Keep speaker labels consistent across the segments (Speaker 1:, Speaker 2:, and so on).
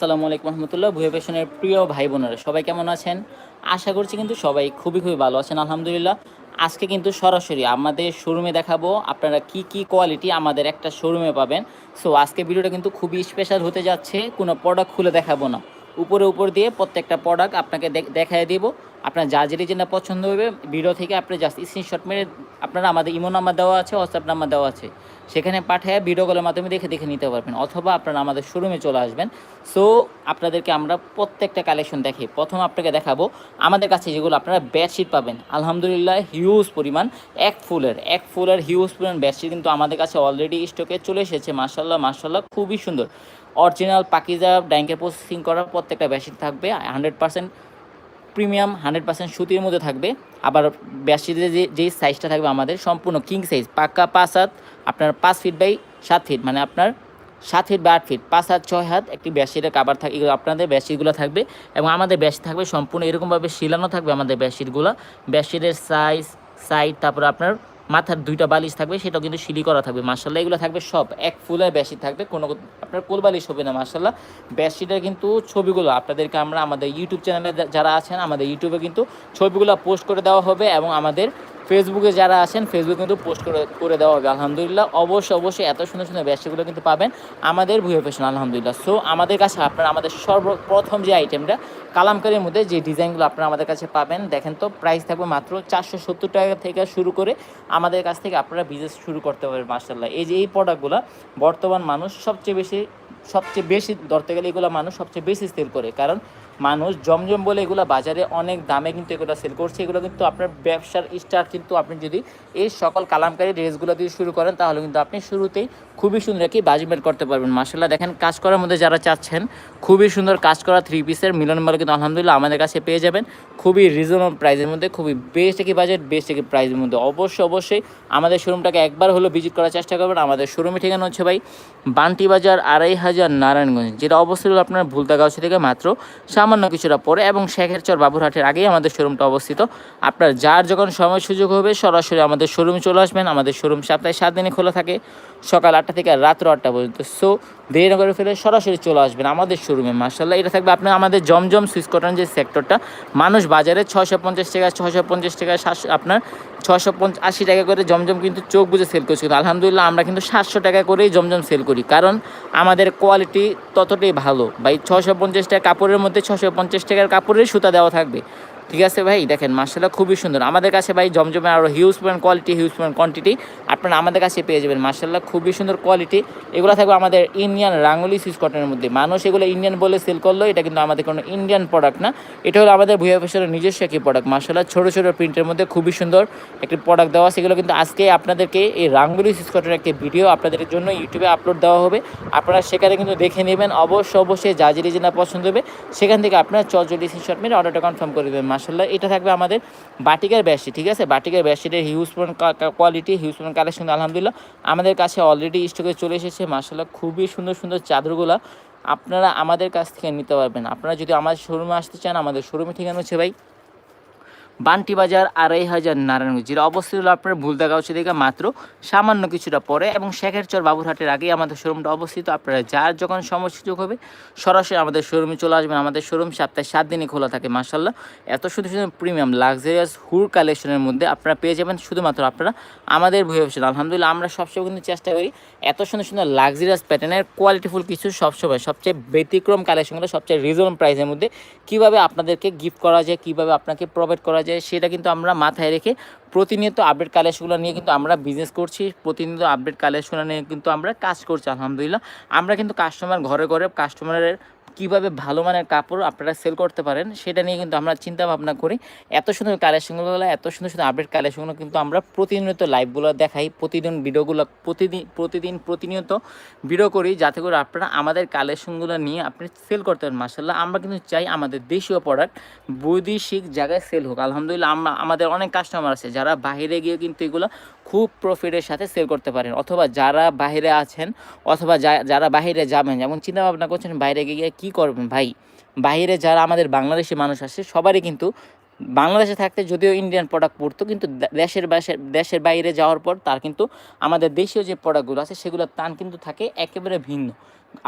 Speaker 1: আসসালামু আলাইকুম রহমতুল্লাহ ভুয়ে পেশনের প্রিয় ভাই বোনেরা, সবাই কেমন আছেন? আশা করছি কিন্তু সবাই খুবই খুবই ভালো আছেন, আলহামদুলিল্লাহ। আজকে কিন্তু সরাসরি আমাদের শোরুমে দেখাবো আপনারা কি কি কোয়ালিটি আমাদের একটা শোরুমে পাবেন। সো আজকে ভিডিওটা কিন্তু খুবই স্পেশাল হতে যাচ্ছে, কোনো প্রোডাক্ট খুলে দেখাবো না। উপরে উপর দিয়ে প্রত্যেকটা প্রোডাক্ট আপনাকে দেখ- দেখায় দিব। আপনার যা যেটি যেটা পছন্দ হবে ভিডিও থেকে আপনি জাস্ট স্ক্রিনশট মেরে আপনারা আমাদের ইমো নাম্বার দেওয়া আছে হোয়াটসঅ্যাপ নাম্বার দেওয়া আছে। সেখানে পাঠিয়ে ভিডিও কলের মাধ্যমে দেখে দেখে নিতে পারবেন, অথবা আপনারা আমাদের শোরুমে চলে আসবেন। সো আপনাদেরকে আমরা প্রত্যেকটা কালেকশন দেখি, প্রথম আপনাকে দেখাবো, আমাদের কাছে যেগুলো আপনারা বেডশিট পাবেন। আলহামদুলিল্লাহ হিউজ পরিমাণ, এক ফুলের এক ফুলের হিউজ পরিমাণ বেডশিট কিন্তু আমাদের কাছে অলরেডি স্টকে চলে এসেছে মার্শাল্লাহ মার্শাল্লাহ খুবই সুন্দর। অরিজিনাল পাকিজা ব্যাংকের প্রসেসিং করা প্রত্যেকটা বেডশিট থাকবে hundred percent premium hundred percent সুতির মধ্যে থাকবে। আবার বেডশিটের যে যেই সাইজটা থাকবে আমাদের, সম্পূর্ণ কিং সাইজ পাক্কা পাঁচ হাত, আপনার পাঁচ ফিট বাই সাত ফিট মানে আপনার সাত ফিট বা আট ফিট পাঁচ হাত, ছয় হাত একটি বেডশিটের কাবার থাকে, এগুলো আপনাদের ব্যাসিটগুলো থাকবে এবং আমাদের ব্যাসি থাকবে সম্পূর্ণ এরকমভাবে শিলানো থাকবে আমাদের ব্যাসিটগুলো ব্যাসিটের সাইজ সাইড তারপর আপনার মাথার দুইটা বালিশ থাকবে, সেটাও কিন্তু সিলি করা থাকবে। মার্শাল্লাহ এগুলো থাকবে সব এক ফুলের বেশি থাকবে। কোনো আপনার কোল বালিশ হবে না মার্শাল্লাহ বেডশিটের কিন্তু ছবিগুলো আপনাদেরকে আমরা আমাদের ইউটিউব চ্যানেলে যারা আছেন, আমাদের ইউটিউবে কিন্তু ছবিগুলো পোস্ট করে দেওয়া হবে এবং আমাদের ফেসবুকে যারা আছেন ফেসবুকে কিন্তু পোস্ট করে করে দেওয়া হবে, আলহামদুলিল্লাহ। অবশ্যই অবশ্যই এত সুন্দর সুন্দর বেডশিটগুলো কিন্তু পাবেন আমাদের ভুয়ে ফ্যাশন আলহামদুলিল্লাহ। সো আমাদের কাছে আপনারা আমাদের সর্বপ্রথম যে আইটেমটা কালামকারির মধ্যে যে ডিজাইনগুলো আপনারা আমাদের কাছে পাবেন, দেখেন তো প্রাইস থাকবে মাত্র চারশো সত্তর টাকা থেকে শুরু করে আমাদের কাছ থেকে আপনারা বিজনেস শুরু করতে পারবেন মার্শাল্লাহ এই যে এই প্রোডাক্টগুলো বর্তমান মানুষ সবচেয়ে বেশি সবচেয়ে বেশি, ধরতে গেলে এগুলো মানুষ সবচেয়ে বেশি সেল করে। কারণ মানুষ জমজম বলে এগুলো বাজারে অনেক দামে কিন্তু এগুলো সেল করছে। এগুলো কিন্তু আপনার ব্যবসার স্টার্ট কিন্তু আপনি যদি এই সকল কালামকারী ড্রেসগুলো দিয়ে শুরু করেন, তাহলে কিন্তু আপনি শুরুতেই খুবই সুন্দর একটি বাজিমেল করতে পারবেন। মাসাল্লাহ দেখেন কাজ করার মধ্যে যারা চাচ্ছেন খুবই সুন্দর কাজ করা থ্রি পিসের মিলন মাল কিন্তু আলহামদুলিল্লাহ আমাদের কাছে পেয়ে যাবেন। খুবই রিজনেবল প্রাইসের মধ্যে, খুবই বেস্ট একটি বাজেট বেস্ট একটি প্রাইসের মধ্যে। অবশ্যই অবশ্যই আমাদের শোরুমটাকে একবার হলো ভিজিট করার চেষ্টা করবেন। আমাদের শোরুমে ঠিকানা হচ্ছে ভাই বান্টি বাজার আড়াই হাজার নারায়ণগঞ্জ, যেটা অবস্থিত আপনার ভুলতাগাছি থেকে মাত্র সামান্য কিছুটা পরে এবং শেখেরচর বাবুরহাটের আগেই আমাদের শোরুমটা অবস্থিত। আপনার যার যখন সময় সুযোগ হবে, সরাসরি আমাদের শোরুমে চলে আসবেন। আমাদের শোরুম সপ্তাহে সাত দিনে খোলা থাকে, সকাল আটটা থেকে রাত্র আটটা পর্যন্ত। সো দেরি না করে ফেলে সরাসরি চলে আসবেন আমাদের শোরুমে মার্শাল্লাহ এটা থাকবে আপনার আমাদের জমজম সুইচ কটন যে সেক্টরটা মানুষ বাজারে ছশো পঞ্চাশ টাকা ছশো পঞ্চাশ টাকা, সাতশো, আপনার ছশো পঞ্চাশ আশি টাকা করে জমজম কিন্তু চোখ বুঝে সেল করছি। কিন্তু আলহামদুলিল্লাহ আমরা কিন্তু সাতশো টাকা করেই জমজম সেল করি। কারণ আমাদের কোয়ালিটি ততটাই ভালো। ভাই ছশো পঞ্চাশ টাকা কাপড়ের মধ্যে ছশো পঞ্চাশ টাকার কাপড়ের সুতা দেওয়া থাকবে। ঠিক আছে ভাই? দেখেন মার্শাল্লাহ খুবই সুন্দর। আমাদের কাছে ভাই জমজমে আরও হিউজ পরিমাণ কোয়ালিটি হিউজ পরিমাণ কোয়ান্টিটি আপনারা আমাদের কাছে পেয়ে যাবেন। মার্শাল্লাহ খুবই সুন্দর কোয়ালিটি এগুলো থাকবে আমাদের ইন্ডিয়ান রাঙ্গুলি সুইচ কটনের মধ্যে। মানুষ এগুলো ইন্ডিয়ান বলে সেল করল, এটা কিন্তু আমাদের কোনো ইন্ডিয়ান প্রোডাক্ট না। এটা হলো আমাদের ভুয়া ফ্যাশনের নিজস্ব একটি প্রোডাক্ট মার্শাল্লাহ ছোটো ছোটো প্রিন্টের মধ্যে খুবই সুন্দর একটি প্রোডাক্ট দেওয়া সেগুলো কিন্তু আজকে আপনাদেরকে এই রাঙ্গুলি সুইচ কটনের একটি ভিডিও আপনাদের জন্য ইউটিউবে আপলোড দেওয়া হবে। আপনারা সেখানে কিন্তু দেখে নেবেন। অবশ্য অবশ্যই যা যেটা পছন্দ হবে, সেখান থেকে আপনারা চজলি স্ক্রিনশট মেরে অর্ডারটা কনফার্ম করে দেবেন। মার্শাল্লাহ এটা থাকবে আমাদের বাটিকের ব্যাসি ঠিক আছে? বাটিকের ব্যাসিটের হিউজ কোয়ালিটি হিউজ কালেকশন আলহামদুলিল্লাহ। আমাদের কাছে অলরেডি স্টকে চলে এসেছে মাসাল্লাহ খুবই সুন্দর সুন্দর চাদরগুলো। আপনারা আমাদের কাছ থেকে নিতে পারবেন। আপনারা যদি আমাদের শোরুমে আসতে চান, আমাদের শোরুমে ঠিকানা হচ্ছে ভাই বান্টি বাজার আড়াই হাজার নারায়ণগঞ্জ যেটা অবস্থিত হলো আপনার ভুলদাগাউছি থেকে মাত্র সামান্য কিছুটা পরে এবং শেখেরচর বাবুরহাটের আগেই আমাদের শোরুমটা অবস্থিত। আপনারা যার যখন সময় সুযোগ হবে, সরাসরি আমাদের শোরুমে চলে আসবেন। আমাদের শোরুম সপ্তাহে সাত দিনই খোলা থাকে মার্শাল্লাহ এত সুন্দর সুন্দর প্রিমিয়াম লাক্সারিয়াস হুর কালেকশনের মধ্যে আপনারা পেয়ে যাবেন। শুধুমাত্র আপনারা আমাদের ভুয়ে ভূষণ আলহামদুলিল্লাহ, আমরা সবসময় কিন্তু চেষ্টা করি এত সুন্দর সুন্দর লাক্সারিয়াস প্যাটার্নের কোয়ালিটিফুল কিছু সবসময়, সবচেয়ে ব্যতিক্রম কালেকশনগুলো সবচেয়ে রিজনেবল প্রাইসের মধ্যে কীভাবে আপনাদেরকে গিফট করা যায়, কীভাবে আপনাকে প্রোভাইড করা যায় সেটা কিন্তু আমরা মাথায় রেখে প্রতিনিয়ত আপডেট কালেকশনগুলো নিয়ে কিন্তু আমরা বিজনেস করছি। প্রতিনিয়ত আপডেট কালেকশনগুলো নিয়ে কিন্তু আমরা কাজ করছি, আলহামদুলিল্লাহ। আমরা কিন্তু কাস্টমার ঘরে ঘরে কাস্টমারের কীভাবে ভালো মানের কাপড় আপনারা সেল করতে পারেন, সেটা নিয়ে কিন্তু আমরা চিন্তা ভাবনা করি। এত সুন্দর কালেকশনগুলো এত সুন্দর সুন্দর আপডেট কালেকশনগুলো কিন্তু আমরা প্রতিনিয়ত লাইভগুলো দেখাই, প্রতিদিন ভিডিওগুলো প্রতিদিন প্রতিদিন প্রতিনিয়ত ভিডিও করি যাতে করে আপনারা আমাদের কালেকশনগুলো নিয়ে আপনি সেল করতে পারেন। মার্শাল্লাহ আমরা কিন্তু চাই আমাদের দেশীয় প্রোডাক্ট বৈদেশিক জায়গায় সেল হোক। আলহামদুলিল্লাহ, আমরা, আমাদের অনেক কাস্টমার আছে যারা বাইরে গিয়ে কিন্তু এগুলো খুব প্রফিটের সাথে সেল করতে পারেন। অথবা যারা বাইরে আছেন, অথবা যারা বাইরে যাবেন, যেমন চিন্তা ভাবনা করছেন বাইরে গিয়ে কী করবেন ভাই, বাইরে যারা আমাদের বাংলাদেশি মানুষ আসে, সবারই কিন্তু বাংলাদেশে থাকতে যদিও ইন্ডিয়ান প্রোডাক্ট পড়তো, কিন্তু দেশের বাসের দেশের বাইরে যাওয়ার পর তার কিন্তু আমাদের দেশীয় যে প্রোডাক্টগুলো আছে, সেগুলোর টান কিন্তু থাকে একেবারে ভিন্ন।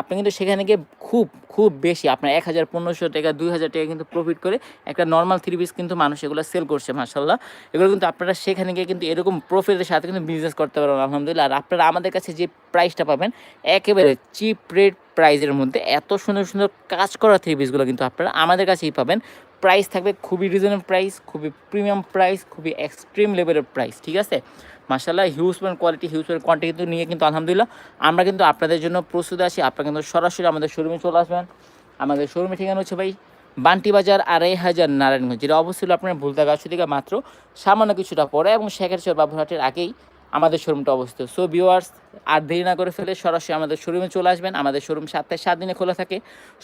Speaker 1: আপনি কিন্তু সেখানে গিয়ে খুব খুব বেশি, আপনার এক হাজার পনেরোশো টাকা, দুই হাজার টাকা কিন্তু প্রফিট করে একটা নর্মাল থ্রি পিস কিন্তু মানুষ এগুলো সেল করছে মাসাল্লাহ এগুলো কিন্তু আপনারা সেখানে গিয়ে কিন্তু এরকম প্রফিটের সাথে কিন্তু বিজনেস করতে পারবেন, আলহামদুলিল্লাহ। আর আপনারা আমাদের কাছে যে প্রাইসটা পাবেন, একেবারে চিপ রেট প্রাইজের মধ্যে এত সুন্দর সুন্দর কাজ করা থ্রি পিসগুলো কিন্তু আপনারা আমাদের কাছেই পাবেন। প্রাইস থাকবে খুবই রিজনেবল প্রাইস খুবই প্রিমিয়াম প্রাইস খুবই এক্সট্রিম লেভেলের প্রাইস ঠিক আছে? মাসাল্লাহ huge point quality huge point quantity কিন্তু নিয়ে কিন্তু আলহামদুলিল্লাহ, আমরা কিন্তু আপনাদের জন্য প্রস্তুত আছি, আপনারা কিন্তু সরাসরি আমাদের শোরুমে চলে আসবেন। আমাদের শোরুমে ঠিকানা হচ্ছে ভাই বান্টি বাজার আড়াই হাজার নারায়ণগঞ্জ, যেটা অবশ্যই আপনার ভুলতা গাছ থেকে মাত্র সামান্য কিছুটা পরে এবং শেখারচর বাবুরহাটের আগেই আমাদের শোরুমটা অবস্থিত। সো ভিউয়ার্স আর দেরি না করে ফেলে সরাসরি আমাদের শোরুমে চলে আসবেন। আমাদের শোরুম সাতটায় সাত দিনে খোলা থাকে।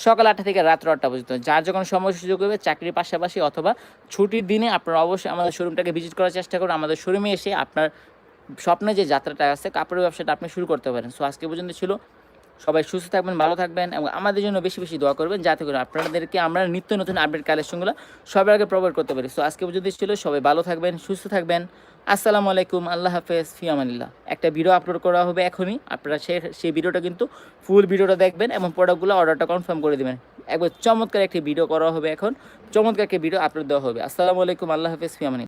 Speaker 1: সকাল আটটা থেকে রাত্র আটটা পর্যন্ত। যার যখন সময় সুযোগ হবে চাকরির পাশাপাশি অথবা ছুটির দিনে আপনারা অবশ্যই আমাদের শোরুমটাকে ভিজিট করার চেষ্টা করুন। আমাদের শোরুমে এসে আপনার স্বপ্নে যে যাত্রাটা আছে, কাপড়ের ব্যবসাটা আপনি শুরু করতে পারেন। সো আজকে পর্যন্ত ছিল সবাই সুস্থ থাকবেন, ভালো থাকবেন এবং আমাদের জন্য বেশি বেশি দোয়া করবেন যাতে করে আপনাদেরকে আমরা নিত্য নতুন আপডেট কালেকশনগুলো সবার আগে প্রোভাইড করতে পারি। সো আজকে পর্যন্ত ছিল সবাই ভালো থাকবেন, সুস্থ থাকবেন। আসসালামু আলাইকুম, আল্লাহ হাফেজ ফিয়ামানিল্লাহ একটা ভিডিও আপলোড করা হবে এখনই, আপনারা সে, সেই ভিডিওটা কিন্তু ফুল ভিডিওটা দেখবেন এবং প্রোডাক্টগুলো অর্ডারটা কনফার্ম করে দেবেন। একবার চমৎকার একটি ভিডিও করা হবে এখন, চমৎকার একটি ভিডিও আপলোড দেওয়া হবে। আসসালামু আলাইকুম, আল্লাহ হাফেজ ফিয়ামানি